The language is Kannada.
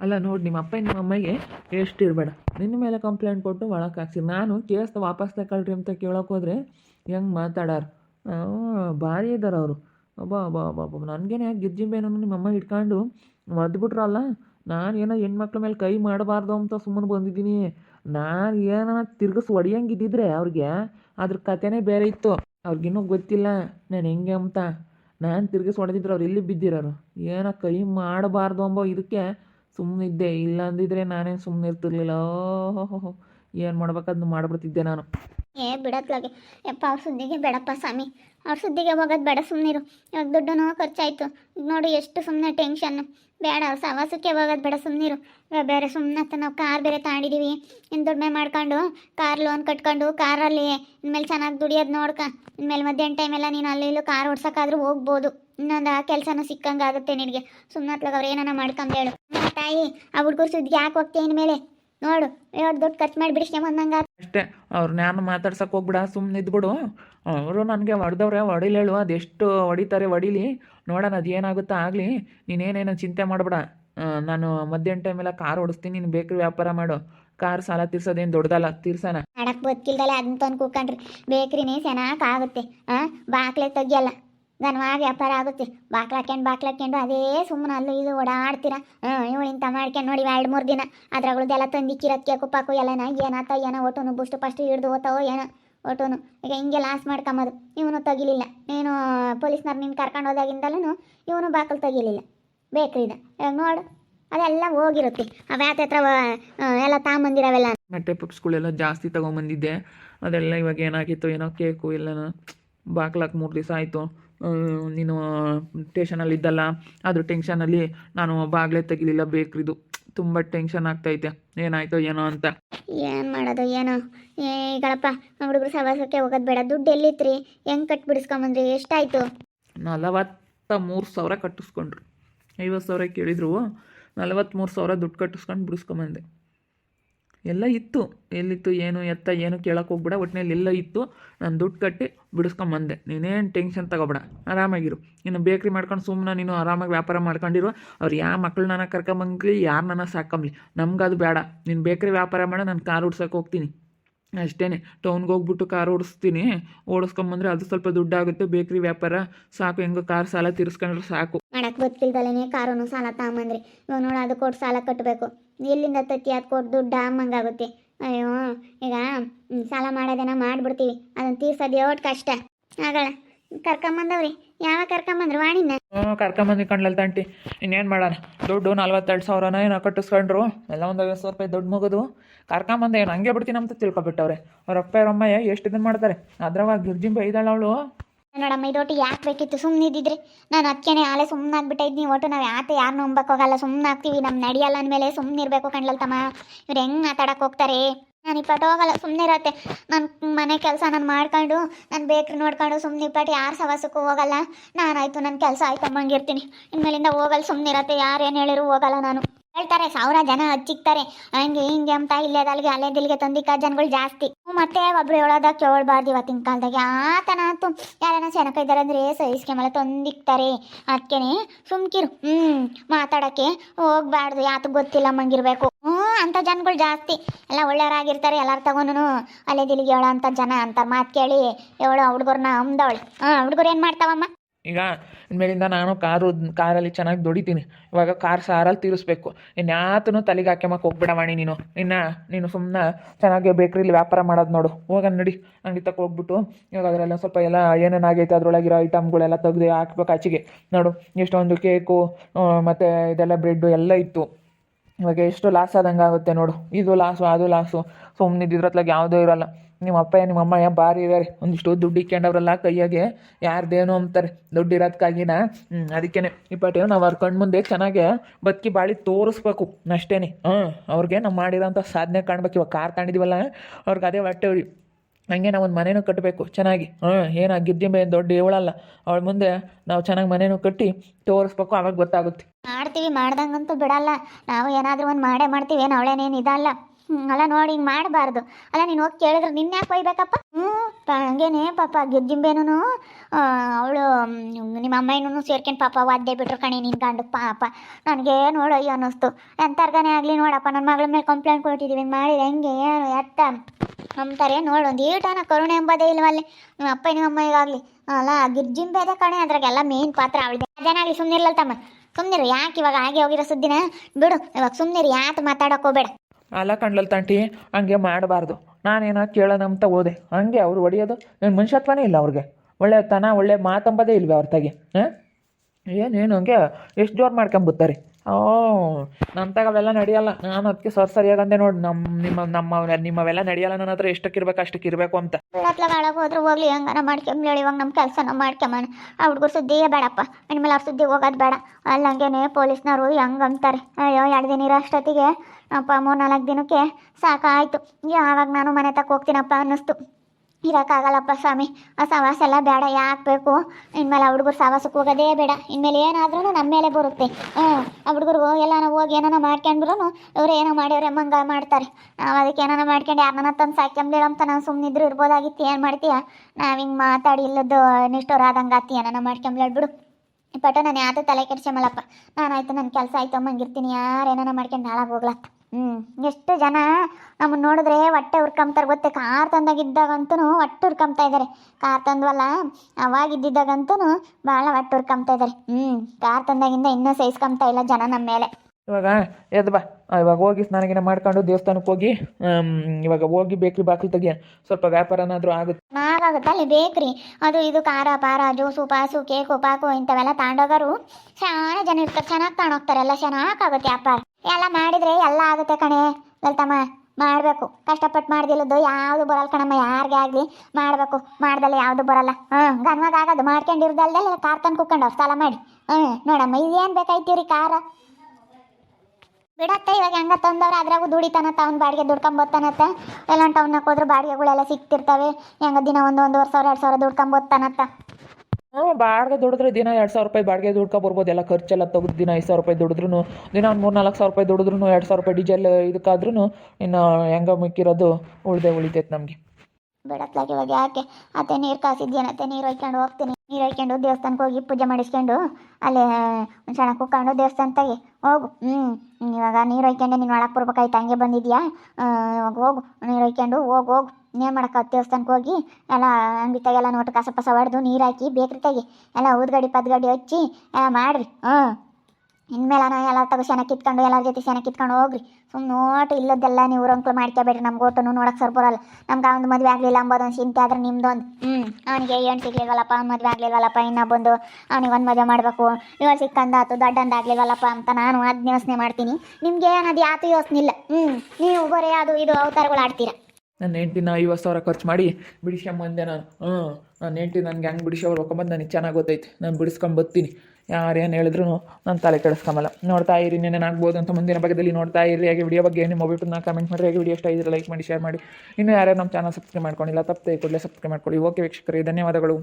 ಅಲ್ಲ ನೋಡಿ, ನಿಮ್ಮ ಅಪ್ಪ ನಿಮ್ಮ ಅಮ್ಮಗೆ ಎಷ್ಟು ಇರಬೇಡ. ನಿನ್ನ ಮೇಲೆ ಕಂಪ್ಲೇಂಟ್ ಕೊಟ್ಟು ಒಳಕ್ಕೆ ಹಾಕ್ಸಿ. ನಾನು ಕೇಸ್ ವಾಪಸ್ ತಗೊಳ್ರಿ ಅಂತ ಕೇಳೋಕೆ ಹೋದ್ರೆ ಹೆಂಗೆ ಮಾತಾಡಾರ? ಭಾರಿ ಇದ್ದಾರೆ ಅವರು. ಅಬ್ಬಾ ಒಬ್ಬ ಒಬ್ಬ ಒಬ್ಬ ನನಗೇನೆ ಗಿರ್ಜಿಂಬೇನೂ ನಿಮ್ಮ ಅಮ್ಮ ಹಿಡ್ಕೊಂಡು ಒದ್ಬಿಟ್ರಲ್ಲ ನಾನು ಏನೋ ಹೆಣ್ಮಕ್ಳ ಮೇಲೆ ಕೈ ಮಾಡಬಾರ್ದು ಅಂತ ಸುಮ್ಮನೆ ಬಂದಿದ್ದೀನಿ. ನಾನು ಏನೋ ತಿರ್ಗಿಸ್ ಹೊಡಿಯಂಗಿದ್ದಿದ್ರೆ ಅವ್ರಿಗೆ ಅದ್ರ ಕತೆನೇ ಬೇರೆ ಇತ್ತು. ಅವ್ರಿಗಿನ್ನೂ ಗೊತ್ತಿಲ್ಲ. ನಾನು ಹೆಂಗೆ ಅಂತ. ನಾನು ತಿರ್ಗಿಸ್ ಹೊಡೆದಿದ್ರೆ ಅವ್ರು ಇಲ್ಲಿ ಬಿದ್ದಿರೋರು? ಏನೋ ಕೈ ಮಾಡಬಾರ್ದು ಅಂಬೋ ಇದಕ್ಕೆ ಸುಮ್ಮನಿದ್ದೆ ಇಲ್ಲ ಅಂದಿದ್ರೆ ನಾನೇನು ಸುಮ್ಮನೆ ಇರ್ತಿರ್ಲಿಲ್ಲ. ಓಹೋ ಏನು ಮಾಡ್ಬೇಕಾದ್ನು ಮಾಡ್ಬಿಡ್ತಿದ್ದೆ ನಾನು. ಏ ಬಿಡತ್ಲಾಗೆ ಯಪ್ಪ, ಅವ್ರ ಸುದ್ದಿಗೆ ಬೇಡಪ್ಪ ಸ್ವಾಮಿ. ಅವ್ರ ಸುದ್ದಿಗೆ ಹೋಗೋದು ಬೇಡ ಸುಮ್ಮನಿರು ಇವಾಗ ದುಡ್ಡು ಖರ್ಚಾಯ್ತು. ನೋಡಿ ಎಷ್ಟು ಸುಮ್ಮನೆ ಟೆನ್ಷನ್ ಬೇಡ ಅವ್ರ ಸವಾಸಕ್ಕೆ ಹೋಗೋದು ಬೇಡ ಸುಮ್ಮನಿರು ಬೇರೆ ಸುಮ್ಮನೆ ನಾವು ಕಾರ್ ಬೇರೆ ತಾಂಡಿದ್ದೀವಿ ಇನ್ನು ದುಡ್ಮೆ ಮಾಡ್ಕೊಂಡು, ಕಾರ್ ಲೋನ್ ಕಟ್ಕೊಂಡು, ಕಾರಲ್ಲಿ ಇನ್ಮೇಲೆ ಚೆನ್ನಾಗಿ ದುಡಿಯೋದು ನೋಡ್ಕ. ಇನ್ಮೇಲೆ ಮಧ್ಯಾಹ್ನ ಟೈಮೆಲ್ಲ ನೀನು ಅಲ್ಲಿ ಇಲ್ಲೂ ಕಾರ್ ಓಡ್ಸೋಕ್ಕಾದ್ರೂ ಹೋಗ್ಬೋದು. ಇನ್ನೊಂದು ಆ ಕೆಲಸನೂ ಸಿಕ್ಕಂಗೆ ಆಗುತ್ತೆ ನಿನಗೆ. ಸುಮ್ಮನೆ ಅವ್ರು ಏನಾನ ಮಾಡ್ಕೊಂಡು ಹೇಳು. ತಾಯಿ ಆ ಹುಡುಗರು ಸುದ್ದಿ ಯಾಕೆ ಹೋಗ್ತೀಯ ಇನ್ಮೇಲೆ? ನೋಡು ಎರಡು ದುಡ್ಡು ಖರ್ಚು ಮಾಡಿ ಬಿಡಿಸ್ಕೊಂಬಂದಂಗೆ ಅಷ್ಟೇ ಅವ್ರು ನಾನು ಮಾತಾಡ್ಸಕ್ಕೆ ಹೋಗ್ಬಿಡ ಸುಮ್ಮನೆ ಇದ್ಬಿಡು ಅವರು ನನಗೆ ಹೊಡೆದವ್ರೆ ಹೊಡಿಲೇಳು ಅದೆಷ್ಟು ಹೊಡಿತಾರೆ ಹೊಡಿಲಿ. ನೋಡೋಣ ಅದು ಏನಾಗುತ್ತೋ ಆಗಲಿ. ನೀನೇನೇನು ಚಿಂತೆ ಮಾಡ್ಬಿಡ. ನಾನು ಮಧ್ಯಾಹ್ನ ಟೈಮೆಲ್ಲ ಕಾರ್ ಓಡಿಸ್ತೀನಿ ನೀನು ಬೇಕ್ರಿ ವ್ಯಾಪಾರ ಮಾಡು. ಕಾರ್ ಸಾಲ ತೀರ್ಸೋದೇನು ದೊಡ್ಡದಲ್ಲ ತೀರ್ಸೋಣ. ಮಾಡಕ್ ಬದುಕಿಲ್ದಲ್ಲ ಅದನ್ನ ತಂದು ಕೂಕೊಂಡ್ರಿ. ಬೇಕ್ರಿನೇ ಚೆನ್ನಾಗಿ ಆಗುತ್ತೆ. ಹಾಂ ಬಾಕ್ಲೆ ತೆಗಿಯಲ್ಲ. ಘನವಾಗಿ ವ್ಯಾಪಾರ ಆಗುತ್ತೆ. ಬಾಕ್ಲಾಕ್ಯಂಡು ಬಾಕ್ಲಾಕ್ಯಂಡು ಅದೇ ಸುಮ್ಮನೆ ಅಲ್ಲೂ ಇದು ಓಡಾಡ್ತೀರ. ಹ್ಞೂ ಇವಳು ಇಂಥ ಮಾಡ್ಕೊಂಡು ನೋಡಿ ಎರಡು ಮೂರು ದಿನ. ಅದ್ರಗಳದೆಲ್ಲ ಕೇಕು ಕುಪ್ಪಾಕು ಎಲ್ಲನ ಏನಾತ ಏನೋ ಒಟ್ಟುನು, ಬುಷ್ಟು ಪಸ್ಟ್ ಹಿಡ್ದು ಓತಾವೋ ಏನೋ, ಒಟ್ಟುನು. ಈಗ ಹಿಂಗೆ ಲಾಸ್ ಮಾಡ್ಕೊಂಬೋದು ಇವನು ತೆಗಿಲಿಲ್ಲ. ನೀನು ಪೊಲೀಸ್ನವ್ರು ನಿನ್ನ ಕರ್ಕೊಂಡು ಹೋದಾಗಿಂದಲೂ ಇವನು ಬಾಕಲು ತೆಗಿಲಿಲ್ಲ. ಬೇಕ್ರಿದ ಇವಾಗ ನೋಡು, ಅದೆಲ್ಲ ಹೋಗಿರುತ್ತೆ. ಅವ ಯಾತ ಹತ್ರ ಎಲ್ಲ ತಾಂಬಂದಿರವೆಲ್ಲ. ಮತ್ತೆ ಪಪ್ಸ್ಗಳೆಲ್ಲ ಜಾಸ್ತಿ ತೊಗೊಂಬಂದಿದ್ದೆ. ಅದೆಲ್ಲ ಇವಾಗ ಏನಾಗಿತ್ತು ಏನೋ ಕೇಕು, ಎಲ್ಲನೂ. ಬಾಕ್ಲಾಕ್ ಮೂರು ದಿವಸ ಆಯಿತು. ನೀನು ಟೇಷನಲ್ಲಿ ಇದ್ದಲ್ಲ ಅದ್ರ ಟೆನ್ಷನಲ್ಲಿ ನಾನು ಬಾಗ್ಲೇ ತೆಗಿಲಿಲ್ಲ ಬೇಕ್ರಿದು ತುಂಬ ಟೆನ್ಷನ್ ಆಗ್ತೈತೆ. ಏನಾಯ್ತೋ ಏನೋ ಅಂತ. ಏನು ಮಾಡೋದು ಏನೋ? ಈಗಳಪ್ಪ ಹುಡುಗರು ಸವಾಸಕ್ಕೆ ಹೋಗೋದು ಬೇಡ. ದುಡ್ಡು ಎಲ್ಲಿತ್ರಿ? ಹೆಂಗೆ ಕಟ್ ಬಿಡಿಸ್ಕೊಂಬಂದ್ರಿ ಎಷ್ಟಾಯ್ತು? ನಲವತ್ತ ಮೂರು ಸಾವಿರ ಕಟ್ಟಿಸ್ಕೊಂಡ್ರು. ಐವತ್ತು ಸಾವಿರ ಕೇಳಿದ್ರು. ನಲವತ್ತ್ಮೂರು ಸಾವಿರ ದುಡ್ಡು ಕಟ್ಟಿಸ್ಕೊಂಡು ಬಿಡಿಸ್ಕೊಂಬಂದೆ. ಎಲ್ಲ ಇತ್ತು. ಎಲ್ಲಿತ್ತು, ಏನು, ಎತ್ತ, ಏನು ಕೇಳಕ್ಕೆ ಹೋಗ್ಬಿಡ. ಒಟ್ಟಿನಲ್ಲಿ ಎಲ್ಲ ಇತ್ತು. ನಾನು ದುಡ್ಡು ಕಟ್ಟಿ ಬಿಡಿಸ್ಕೊಂಬಂದೆ ನೀನೇನು ಟೆನ್ಷನ್ ತಗೋಬೇಡ. ಆರಾಮಾಗಿರು. ಇನ್ನು ಬೇಕ್ರಿ ಮಾಡ್ಕೊಂಡು ಸುಮ್ಮನೆ ನೀನು ಆರಾಮಾಗಿ ವ್ಯಾಪಾರ ಮಾಡ್ಕೊಂಡಿರು. ಅವ್ರು ಯಾವ ಮಕ್ಕಳನ್ನ ಕರ್ಕೊಂಬಂಗ್ಲಿ ಯಾರು ನನ್ನ ನಮ್ಗೆ ಅದು ಬೇಡ ನೀನು ಬೇಕ್ರಿ ವ್ಯಾಪಾರ ಮಾಡ, ನಾನು ಕಾರ್ ಓಡ್ಸೋಕೆ ಹೋಗ್ತೀನಿ. ಅಷ್ಟೇ ಟೌನ್ಗೆ ಹೋಗ್ಬಿಟ್ಟು ಕಾರ್ ಓಡಿಸ್ತೀನಿ ಓಡಿಸ್ಕೊಂಬಂದ್ರೆ ಅದು ಸ್ವಲ್ಪ ದುಡ್ಡಾಗುತ್ತೆ. ಬೇಕ್ರಿ ವ್ಯಾಪಾರ ಸಾಕು. ಹೆಂಗೋ ಕಾರ್ ಸಾಲ ತೀರಿಸ್ಕೊಂಡ್ರೆ ಸಾಕು. ಮಾಡಕ್ಕೆ ಗೊತ್ತಿಲ್ದಲೇ ಕಾರನ್ನು ಸಾಲ ತಗೊಂಬಂದ್ರಿ. ಇವಾಗ ನೋಡು ಅದು ಕೊಟ್ಟು ಸಾಲ ಕಟ್ಟಬೇಕು ಎಲ್ಲಿಂದ ತತ್ತಿ ಕೊಟ್ಟು ದುಡ್ಡು ಅಮ್ಮಂಗಾಗುತ್ತೆ ಅಯ್ಯೋ, ಈಗ ಸಾಲ ಮಾಡೋದೇನ ಮಾಡಿಬಿಡ್ತೀವಿ. ಅದನ್ನ ತೀರ್ಸೋದು ಎಷ್ಟು ಕಷ್ಟ. ಆಗಲ್ಲ ಕರ್ಕೊಂಬಂದವ್ರಿ ಯಾವ ಕರ್ಕೊಂಬಂದ್ರು ವಾಣಿನ? ಹ್ಞೂ ಕರ್ಕೊಂಬಂದು ಕಣ್ಲಲ್ ತಂಟಿ. ಇನ್ನೇನು ಮಾಡೋಣ? ದುಡ್ಡು ನಲ್ವತ್ತೆರಡು ಸಾವಿರನ ಏನೋ ಕಟ್ಟಿಸ್ಕೊಂಡ್ರು. ಎಲ್ಲ ಒಂದು ಐವತ್ತು ಸಾವಿರ ರೂಪಾಯಿ ದುಡ್ಡು ಮುಗಿದು. ಕರ್ಕೊಂಬಂದೆ ಏನು, ಹಂಗೆ ಬಿಡ್ತೀನಿ ಅಂತ ತಿಳ್ಕೊಬಿಟ್ಟವ್ರೆ. ಅವ್ರ ಅಪ್ಪ ಅವ್ರಮ್ಮ ಎಷ್ಟು ಇದನ್ನು ಮಾಡ್ತಾರೆ? ಅದ್ರವಾಗ ಗಿರ್ಜಿಂಬ ಇದ್ದಾಳೆ ಅವಳು. ನೋಡಮ್ಮ ಇದೊಟ್ಟು ಯಾಕೆ ಬೇಕಿತ್ತು? ಸುಮ್ಮನೆ ಇದ್ದಿದ್ರೆ ನಾನು ಅದಕ್ಕೇನೆ ಆಲೆ ಸುಮ್ಮನೆ ಆಗ್ಬಿಟ್ಟೆ ಇದ್ನಿ. ಒಟ್ಟು ನಾವು ಯಾತೆ ಯಾರು ನಂಬಕ್ ಹೋಗಲ್ಲ ಸುಮ್ಮನೆ ಆಗ್ತೀವಿ. ನಮ್ಮ ನಡೆಯಲ್ಲ ಅಂದಮೇಲೆ ಸುಮ್ಮನೆ ಇರಬೇಕು ಕಣ್ಲಲ್ತಮ್ಮ. ಇವ್ರು ಹೆಂಗೆ ಮಾತಾಡಕ್ಕೆ ಹೋಗ್ತಾರೆ? ನಾನು ಇಪ್ಪಟ್ಟು ಹೋಗಲ್ಲ ಸುಮ್ಮನೆ ಇರತ್ತೆ. ನನ್ನ ಮನೆ ಕೆಲಸ ನಾನು ಮಾಡ್ಕೊಂಡು, ನಾನು ಬೇಕ್ರಿ ನೋಡ್ಕೊಂಡು ಸುಮ್ಮನೆ ಇಪ್ಪಟ್ಟು ಯಾರು ಸವಾಸಕ್ಕೂ ಹೋಗಲ್ಲ. ನಾನಾಯ್ತು ನನ್ನ ಕೆಲಸ ಆಯ್ತು ಅಮ್ಮಂಗಿರ್ತೀನಿ. ಇನ್ಮೇಲಿಂದ ಹೋಗಲ್ಲ ಸುಮ್ಮನೆ ಇರತ್ತೆ. ಯಾರು ಏನು ಹೇಳಿರು ಹೋಗಲ್ಲ ನಾನು. ಹೇಳ್ತಾರೆ, ಸಾವಿರ ಜನ ಹಚ್ಚಿಕ್ತಾರೆ ಹಂಗೆ ಹಿಂಗೆ ಅಂತ ಇಲ್ಲೇ ಅಲ್ಲಿಗೆ ಅಲ್ಲೇ ದಿಲ್ಗೆ ತಂದಿಕ್ಕ ಜನಗಳು ಜಾಸ್ತಿ. ಮತ್ತೆ ಒಬ್ರು ಹೇಳೋದ ಕೇಳಬಾರ್ದು ಇವತ್ತಿನ ಕಾಲದಾಗೆ. ಆತನ ಆತು. ಯಾರನ್ನ ಸೆನಕ ಇದ್ದಾರೆ ಅಂದರೆ ಸಹಿಸ್ಕೊಂಬಲ್ಲ ತಂದಿಕ್ತಾರೆ. ಅದಕ್ಕೇನೆ ಸುಮ್ಕಿರು ಹ್ಞೂ ಮಾತಾಡೋಕ್ಕೆ ಹೋಗ್ಬಾರ್ದು. ಯಾತಕ್ಕೆ ಗೊತ್ತಿಲ್ಲ ಮಂಗಿರ್ಬೇಕು ಹ್ಞೂ ಅಂಥ ಜನಗಳು ಜಾಸ್ತಿ. ಎಲ್ಲ ಒಳ್ಳೆಯವರಾಗಿರ್ತಾರೆ, ಎಲ್ಲಾರು ತಗೊಂಡು ಅಲೆ ದಿಲಿಗೆ ಹೇಳೋ ಅಂತ ಜನ ಅಂತ ಮಾತು ಕೇಳಿ. ಹೇಳೋ ಹುಡುಗರ್ನ ಅಂದವಳು. ಹಾಂ ಹುಡುಗರು ಏನು ಮಾಡ್ತಾವಮ್ಮ? ಈಗ ಇನ್ಮೇಲಿಂದ ನಾನು ಕಾರು, ಕಾರಲ್ಲಿ ಚೆನ್ನಾಗಿ ದುಡಿತೀನಿ. ಇವಾಗ ಕಾರ್ ಸಾರಲ್ಲಿ ತೀರಿಸ್ಬೇಕು. ಇನ್ಯಾತನು ತಲೆಗೆ ಹಾಕ್ಯಮಕ್ಕೆ ಹೋಗ್ಬೇಡ ವಾಣಿ ನೀನು. ಇನ್ನು ನೀನು ಸುಮ್ಮನೆ ಚೆನ್ನಾಗಿ ಬೇಕ್ರಿಲಿ ವ್ಯಾಪಾರ ಮಾಡೋದು ನೋಡು. ಹೋಗೋಣ ನಡಿ. ಅಂಗಡಿ ತಕ್ಕ ಹೋಗ್ಬಿಟ್ಟು ಇವಾಗ ಅದರೆಲ್ಲ ಸ್ವಲ್ಪ ಎಲ್ಲ ಏನೇನು ಆಗೈತೆ, ಅದರೊಳಗಿರೋ ಐಟಮ್ಗಳೆಲ್ಲ ತೆಗೆದು ಹಾಕ್ಬೇಕು ಆಚೆಗೆ. ನೋಡು, ಎಷ್ಟೊಂದು ಕೇಕು ಮತ್ತು ಇದೆಲ್ಲ ಬ್ರೆಡ್ಡು ಎಲ್ಲ ಇತ್ತು. ಇವಾಗ ಎಷ್ಟು ಲಾಸ್ ಆದಂಗೆ ಆಗುತ್ತೆ ನೋಡು. ಇದು ಲಾಸು ಅದು ಲಾಸು ಸುಮ್ಮನೆ ಇದ್ರತ್ಲಾಗ ಯಾವುದೂ ಇರಲ್ಲ. ನಿಮ್ಮ ಅಪ್ಪ, ನಿಮ್ಮ ಅಮ್ಮ ಯಾ ಭಾರಿ ಇದಾರೆ. ಒಂದಿಷ್ಟು ದುಡ್ಡು ಇಕ್ಕೊಂಡವ್ರಲ್ಲ ಕೈಯಾಗೆ. ಯಾರ್ದೇನು ಅಂತಾರೆ. ದುಡ್ಡು ಇರೋದಕ್ಕಾಗಿನ ಹ್ಞೂ ಅದಕ್ಕೇನೆ. ಇಪ್ಪಟ್ಟೇನು ನಾವು ಅವ್ರ ಕಣ್ಣು ಮುಂದೆ ಚೆನ್ನಾಗೆ ಬದುಕಿ ಬಾಳಿ ತೋರಿಸ್ಬೇಕು. ಅಷ್ಟೇನೆ. ಹಾಂ ಅವ್ರಿಗೆ ನಾವು ಮಾಡಿರೋಂಥ ಸಾಧನೆ ಕಾಣ್ಬೇಕು. ಇವಾಗ ಕಾರ್ ಕಾಣಿದೀವಲ್ಲ, ಅವ್ರಿಗೆ ಅದೇ ಹೊಟ್ಟೆವ್ರಿ ಹಂಗೆ ನಾವು ಒಂದು ಮನೇನೂ ಕಟ್ಟಬೇಕು ಚೆನ್ನಾಗಿ. ಹಾಂ, ಏನು ಗಿದ್ದಿಂಬೆ ದೊಡ್ಡ ಇವಳಲ್ಲ, ಅವಳ ಮುಂದೆ ನಾವು ಚೆನ್ನಾಗಿ ಮನೇನೂ ಕಟ್ಟಿ ತೋರಿಸ್ಬೇಕು ಆವಾಗ ಗೊತ್ತಾಗುತ್ತೆ. ಮಾಡ್ತೀವಿ, ಮಾಡ್ದಂಗಂತೂ ಬಿಡಲ್ಲ. ನಾವು ಏನಾದರೂ ಒಂದು ಮಾಡೇ ಮಾಡ್ತೀವಿ, ಏನು ಅವಳೇನೇನು ಇದಲ್ಲ. ಹ್ಞೂ ಅಲ್ಲ ನೋಡಿ, ಹಿಂಗೆ ಮಾಡಬಾರ್ದು. ಅಲ್ಲ, ನೀನು ಹೋಗಿ ಕೇಳಿದ್ರೆ ನಿನ್ನ ಯಾಕೆ ಒಯ್ಬೇಕಪ್ಪ? ಹ್ಞೂ ಹಂಗೇನೆ, ಪಾಪ ಗೆಜ್ಜಿಂಬೇನು ಅವಳು ನಿಮ್ಮ ಅಮ್ಮನೂ ಸೇರ್ಕೊಂಡು ಪಾಪ ಒದ್ದೆ ಬಿಟ್ರು ಕಣಿ ನಿನ್ನ ಗಂಡು, ಪಾಪ. ನನಗೆ ನೋಡು ಅಯ್ಯೋ ಅನ್ನಿಸ್ತು. ಎಂತರ್ಗಾನೆ ಆಗಲಿ ನೋಡಪ್ಪ ನನ್ನ ಮಗಳ ಮೇಲೆ ಕಂಪ್ಲೇಂಟ್ ಕೊಟ್ಟಿದ್ದೀವಿ ಹಿಂಗೆ ಮಾಡಿದೆ ಹೆಂಗೆ, ಏನು, ಎತ್ತ? ಅಂತಾರೆ, ನೋಡು, ಒಂದು ಈಟನ ಕರುಣೆ ಎಂಬುದೇ ಇಲ್ವಲ್ಲಿ. ನಿಮ್ಮ ಅಪ್ಪ ನಿಮ್ಮ ಅಮ್ಮಗಾಗಲಿ ಅಲ್ಲ ಗಿರ್ಜಿಂಬೇದೆ ಕಣೆ, ಅದ್ರಾಗೆಲ್ಲ ಮೇನ್ ಪಾತ್ರ ಅವಳಿದೆ. ಅದೇನಾಗಲಿ ಸುಮ್ಮನಿರ್ಲಲ್ಲ ತಮ್ಮ ಸುಮ್ಮನಿರು ಯಾಕೆ ಇವಾಗ ಹಾಗೆ ಹೋಗಿರೋ ಸುದ್ದಿನ? ಬಿಡು, ಇವಾಗ ಸುಮ್ಮನಿರು ಯಾತು ಮಾತಾಡೋಕೋಬೇಡ ಅಲ್ಲ ಕಂಡ್ಲಲ್ಲಿ ತಂಟಿ, ಹಂಗೆ ಮಾಡಬಾರ್ದು. ನಾನೇನೋ ಕೇಳೋಣ ಅಂತ ಹೋದೆ. ಹಂಗೆ ಅವ್ರು ಹೊಡಿಯೋದು ಏನು ಮನುಷ್ಯತ್ವನೇ ಇಲ್ಲ ಅವ್ರಿಗೆ. ಒಳ್ಳೆ ತನ, ಒಳ್ಳೆ ಮಾತಂಬದೇ ಇಲ್ವೇ ಅವ್ರ ತಾಗಿ, ಹಾಂ? ಏನೇನು ಹಂಗೆ ಎಷ್ಟು ಜೋರು ಮಾಡ್ಕೊಂಬುತ್ತಾರೆ ಓ ತಗ ಅವೆಲ್ಲ ನಡೆಯಲ್ಲ. ನಾನು ಅದಕ್ಕೆ ಸರ್ ಸರಿಯಾಗಿ ಅಂದೆ ನೋಡಿ. ನಮ್ಮ ನಿಮ್ಮ, ನಮ್ಮ, ನಿಮ್ಮವೆಲ್ಲ ನಡೆಯಲ್ಲ ನನ್ನ ಹತ್ರ. ಎಷ್ಟಕ್ಕೆ ಇರ್ಬೇಕು ಅಷ್ಟಕ್ಕೆ ಇರಬೇಕು ಅಂತ. ಹೋದ್ರು ಹೋಗ್ಲಿ. ಹಂಗಾರ ಮಾಡ್ಕೊಂಬ್ಲೇಳಿ ಇವಾಗ ನಮ್ಮ ಕೆಲಸನ ಮಾಡ್ಕೊಂಬಣ ಆ ಹುಡುಗರು ಸುದ್ದಿಯೇ ಬೇಡಪ್ಪ. ಇನ್ಮೇಲೆ ಅವ್ರ ಸುದ್ದಿ ಹೋಗೋದು ಬೇಡ. ಅಲ್ಲಿ ಹಂಗೇನೆ ಪೊಲೀಸ್ನವರು ಹೆಂಗೆ ಅಂತಾರೆ ಅಯ್ಯೋ, ಎರಡು ದಿನ ಇರೋ ಅಷ್ಟೊತ್ತಿಗೆ. ಅಪ್ಪ ಮೂರು ನಾಲ್ಕು ದಿನಕ್ಕೆ ಸಾಕಾಯ್ತು. ಯಾವಾಗ ನಾನು ಮನೆ ತಕ್ಕ ಹೋಗ್ತೀನಪ್ಪ ಅನ್ನಿಸ್ತು. ಇರೋಕ್ಕಾಗಲ್ಲಪ್ಪ ಸ್ವಾಮಿ. ಆ ಸವಾಸ ಎಲ್ಲ ಬೇಡ, ಯಾಕೆ ಬೇಕು? ಇನ್ಮೇಲೆ ಆ ಹುಡುಗರು ಸವಾಸಕ್ಕೆ ಹೋಗೋದೇ ಬೇಡ. ಇನ್ಮೇಲೆ ಏನಾದ್ರೂ ನಮ್ಮ ಮೇಲೆ ಬರುತ್ತೆ. ಹ್ಞೂ ಆ ಹುಡುಗರು ಎಲ್ಲಾನ ಹೋಗಿ ಏನಾನ ಮಾಡ್ಕೊಂಡ್ರು ಇವ್ರು ಏನೋ ಮಾಡ್ಯವ್ರೆ ಮಂಗ ಮಾಡ್ತಾರೆ. ನಾವು ಅದಕ್ಕೆ ಏನಾನ ಮಾಡ್ಕೊಂಡು ಯಾರನ್ನ ತಂದು ಅಂತ ನಾವು ಸುಮ್ಮನಿದ್ರು ಇರ್ಬೋದಾಗಿತ್ತು. ಏನು ಮಾಡ್ತೀಯ? ನಾವು ಹಿಂಗೆ ಮಾತಾಡಿ ಇಲ್ಲದ್ದು ನಿಷ್ಠವ್ರು ಆದಂಗೆ ಆತಿ ಏನಾನ ಮಾಡ್ಕೊಂಬಿಡ್ಬಿಡು ಬಿಡು. ಪಟ, ನಾನು ಯಾವ್ದು ತಲೆ ಕೆಡ್ಸಮಲ್ಲಪ್ಪ ನಾನಾಯ್ತು ನನ್ನ ಕೆಲಸ ಆಯ್ತು ಅಮ್ಮಂಗಿರ್ತೀನಿ ಯಾರು ಏನಾನ ಮಾಡ್ಕೊಂಡು ನಾಳಾಗ ಹೋಗ್ಲತ್ತ ಹ್ಞೂ ಎಷ್ಟು ಜನ ನಮ್ಮನ್ನು ನೋಡಿದ್ರೆ ಹೊಟ್ಟೆ ಉರ್ಕೊಂತಾರೆ ಗೊತ್ತೆ ಕಾರ್ ತಂದಾಗಿದ್ದಾಗಂತೂ ಹೊಟ್ಟೆ ಉರ್ಕೊಂತಾ ಇದ್ದಾರೆ ಕಾರ್ ತಂದ್ವಲ್ಲ ಅವಾಗಿದ್ದಿದ್ದಾಗಂತೂ ಬಹಳ ಹೊಟ್ಟೆ ಉರ್ಕೊಂತಾ ಇದ್ದಾರೆ ಹ್ಮ್ ಕಾರ್ ತಂದಾಗಿಂದ ಇನ್ನೂ ಸಹಿಸ್ಕೊಂಬ್ತಾ ಇಲ್ಲ ಜನ ನಮ್ಮ ಮೇಲೆ. ಇವಾಗ ಎದ್ದು ಬಾ ಇವಾಗ ಹೋಗಿ ಸ್ನಾನಗಿನ ಮಾಡ್ಕೊಂಡು ದೇವಸ್ಥಾನಕ್ಕೆ ಹೋಗಿ ಇವಾಗ ಹೋಗಿ ಬೇಕ್ರಿ ಬಾಕಲು ತೆಗಿಯ. ಸ್ವಲ್ಪ ವ್ಯಾಪಾರನಾದರೂ ಆಗುತ್ತೆ. ಆಗುತ್ತೆ ಅಲ್ಲಿ ಬೇಕ್ರಿ. ಅದು ಇದು ಖಾರ ಪಾರ ಜ್ಯೂಸು ಪಾಸು ಕೇಕು ಪಾಕು ಇಂಥವೆಲ್ಲ ತಗೊಂಡೋಗರು ಚೆನ್ನಾಗಿ ಜನ ಇರ್ತಾರೆ ಚೆನ್ನಾಗಿ ತಗೊಂಡೋಗ್ತಾರೆ ಎಲ್ಲ ಚೆನ್ನಾಗಾಗುತ್ತೆ ವ್ಯಾಪಾರ. ಎಲ್ಲ ಮಾಡಿದ್ರೆ ಎಲ್ಲ ಆಗುತ್ತೆ ಕಣೆ. ಲಲಿತಮ್ಮ, ಮಾಡಬೇಕು. ಕಷ್ಟಪಟ್ಟು ಮಾಡ್ದಿಲ್ಲದ್ದು ಯಾವುದು ಬರಲ್ಲ ಕಣಮ್ಮ, ಯಾರಿಗೆ ಆಗಲಿ ಮಾಡಬೇಕು. ಮಾಡ್ದಲ್ಲ ಯಾವುದು ಬರಲ್ಲ. ಹಾಂ ಗನ್ವಾಗ ಆಗೋದು. ಮಾಡ್ಕೊಂಡಿರ್ದಲ್ದೆ ಕಾರ್ ತಂದು ಕುಕ್ಕೊಂಡು ಸಾಲ ಮಾಡಿ. ಹ್ಞೂ ನೋಡಮ್ಮ, ಇದೇನು ಬೇಕಾಯ್ತೀವ್ರಿ ಕಾರ? ಬಿಡತ್ತೆ, ಇವಾಗ ಹೆಂಗ ತಂದವ್ರು ಅದ್ರಾಗೂ ದುಡಿತಾನತ್ತ, ಅವ್ನ ಬಾಡಿಗೆ ದುಡ್ಕೊಂಬತ್ತಾನತ್ತ. ಎಲ್ಲ ಟೌನ್ ಹೋದ್ರೆ ಬಾಡಿಗೆಗಳೆಲ್ಲ ಸಿಕ್ತಿರ್ತಾವೆ ಹೆಂಗ ದಿನ ಒಂದು ಒಂದೂವರೆ ಸಾವಿರ, ಎರಡು ಸಾವಿರ ದುಡ್ಕೊಂಬತ್ತಾನತ್ತ. ಹ್ಞೂ ಬಾಡಿಗೆ ದುಡಿದ್ರೆ ದಿನ ಎರಡು ಸಾವಿರ ರೂಪಾಯಿ ಬಾಡಿಗೆ ದುಡ್ಕೊ ಬರ್ಬೋದು. ಎಲ್ಲ ಖರ್ಚೆಲ್ಲ ತೆಗೆದು ದಿನ ಐದು ಸಾವಿರ ರೂಪಾಯಿ ದುಡಿದ್ರು ದಿನ ಒಂದು ಮೂರು ನಾಲ್ಕು ಸಾವಿರ ರೂಪಾಯಿ ದುಡಿದ್ರು ಎರಡು ಸಾವಿರ ರೂಪಾಯಿ ಡೀಸೆಲ್ ಇದಕ್ಕಾದ್ರೂ ಇನ್ನು ಹೆಂಗ ಮಿಕ್ಕಿರೋದು ಉಳ್ದೆ ಉಳಿತೈತೆ ನಮಗೆ. ಬಿಡತ್ಲಾಗ ಇವಾಗ ಯಾಕೆ? ಅತ್ತೆ ನೀರು ಕಾಸಿದ್ಯೇನತ್ತೆ? ನೀರು ಒಯ್ಕೊಂಡು ಹೋಗ್ತೀನಿ. ನೀರು ಹಾಯ್ಕೊಂಡು ದೇವಸ್ಥಾನಕ್ಕೆ ಹೋಗಿ ಪೂಜೆ ಮಾಡಿಸ್ಕೊಂಡು ಅಲ್ಲೇ ಒಂದು ಸಣ್ಣ ಕುಕ್ಕೊಂಡು ದೇವಸ್ಥಾನದಾಗೆ ಹೋಗು. ಹ್ಞೂ ಇವಾಗ ನೀರು ಒಯ್ಕೊಂಡು ನೀನು ಒಳಗೆ ಬರ್ಬೇಕಾಯ್ತು, ಹಂಗೆ ಬಂದಿದ್ಯಾ? ಇವಾಗ ಹೋಗು. ನೀರು ಒಯ್ಕೊಂಡು ಹೋಗು ಹೋಗು. ಏನು ಮಾಡಕ್ಕ ದೇವಸ್ಥಾನಕ್ಕೆ ಹೋಗಿ, ಎಲ್ಲ ಅಂಗಡಿ ತೆಗೆಲ್ಲ ನೋಟು ಕಸ ಪಸ ಹೊಡೆದು ನೀರು ಹಾಕಿ ಬೇಕ್ರಿ ತೆಗಿ. ಎಲ್ಲ ಊದ್ಗಡಿ ಪದ್ಗಡಿ ಹಚ್ಚಿ ಎಲ್ಲ ಮಾಡಿರಿ. ಹ್ಞೂ ಇನ್ಮೇಲೆ ಎಲ್ಲ ತಗೋ ಸೆನ ಕಿತ್ಕೊಂಡು, ಎಲ್ಲರ ಜೊತೆ ಸೆನ ಕಿತ್ಕೊಂಡು ಹೋಗ್ರಿ. ಸುಮ್ಮನೆ ನೋಟ್ ಇಲ್ಲದೆಲ್ಲ ನೀವು ರಂಕ್ಲು ಮಾಡ್ಕೋಬೇಡ್ರಿ ನಮ್ಗೆ ಓಟನು ನೋಡಕ್ಕೆ ಸರ್ ಬರಲ್ಲ. ನಮ್ಗೆ ಅವ್ನು ಮದುವೆ ಆಗಲಿಲ್ಲ ಅಂಬೋದೊಂದು ಚಿಂತೆ ಆದ್ರೆ ನಿಮ್ದೊಂದು. ಹ್ಞೂ ಅವನಿಗೆ ಏನು ಸಿಗ್ಲಿಲ್ವಲ್ಲಪ್ಪ, ಅವ್ನು ಮದುವೆ ಆಗಲಿಲ್ವಲ್ಲಪ್ಪ, ಇನ್ನೂ ಬಂದು ಅವ್ನಿಗೆ ಒಂದು ಮದುವೆ ಮಾಡಬೇಕು. ಇವಾಗ ಸಿಕ್ಕಂದಾತು ದೊಡ್ಡಂದು ಆಗಲಿಲ್ವಲ್ಲಪ್ಪ ಅಂತ ನಾನು ಅದನ್ನ ಯೋಚನೆ ಮಾಡ್ತೀನಿ. ನಿಮ್ಗೆ ಏನದು ಯಾತು ಯೋಚನೆ ಇಲ್ಲ. ಹ್ಞೂ ನೀವು ಬರೀ ಅದು ಇದು ಅವತಾರಗಳು ಆಡ್ತೀರಾ. ನನ್ನ ಹೆಂಡ್ತಿನ ಐವತ್ತು ಸಾವಿರ ಖರ್ಚು ಮಾಡಿ ಬಿಡಿಸ್ಕೊಂಬಂದೆ ನಾನು. ಹ್ಞೂ, ನನ್ನ ಹೆಂಡ್ತಿ ನನಗೆ ಹೆಂಗೆ ಬಿಡಿಸೋರು ಹೋಗ್ಕೊಂಬಂದು ನನಗೆ ಚೆನ್ನಾಗಿ ಗೊತ್ತೈತೆ. ನಾನು ಬಿಡಿಸ್ಕೊಂಬತ್ತೀನಿ ಯಾರೇನು ಹೇಳಿದ್ರು ನಾನು ತಲೆ ಕೆಡಿಸ್ಕೊಂಬಲ್ಲ. ನೋಡ್ತಾ ಇರಿ ನೆನೆ ಆಗ್ಬೋದು ಅಂತ ಮುಂದಿನ ಭಾಗದಲ್ಲಿ ನೋಡ್ತಾ ಇರಿ. ಹಾಗೆ ವಿಡಿಯೋ ಬಗ್ಗೆ ನಿಮ್ಮ ಮೊಬೈಲ್ನ ಕಮೆಂಟ್ ಮಾಡಿ ಹಾಗೆ ವಿಡಿಯೋ ಇಷ್ಟ ಇದ್ರೆ ಲೈಕ್ ಮಾಡಿ ಶೇರ್ ಮಾಡಿ. ಇನ್ನೂ ಯಾರ್ಯಾರು ನಮ್ಮ ಚಾನಲ್ ಸಬ್ಸ್ಕ್ರೈಬ್ ಮಾಡ್ಕೊಂಡಿಲ್ಲ, ತಪ್ಪದೆ ಕೂಡಲೇ ಸಬ್ಸ್ಕ್ರೈಬ್ ಮಾಡ್ಕೊಳ್ಳಿ. ಓಕೆ ವೀಕ್ಷಕರೇ, ಧನ್ಯವಾದಗಳು.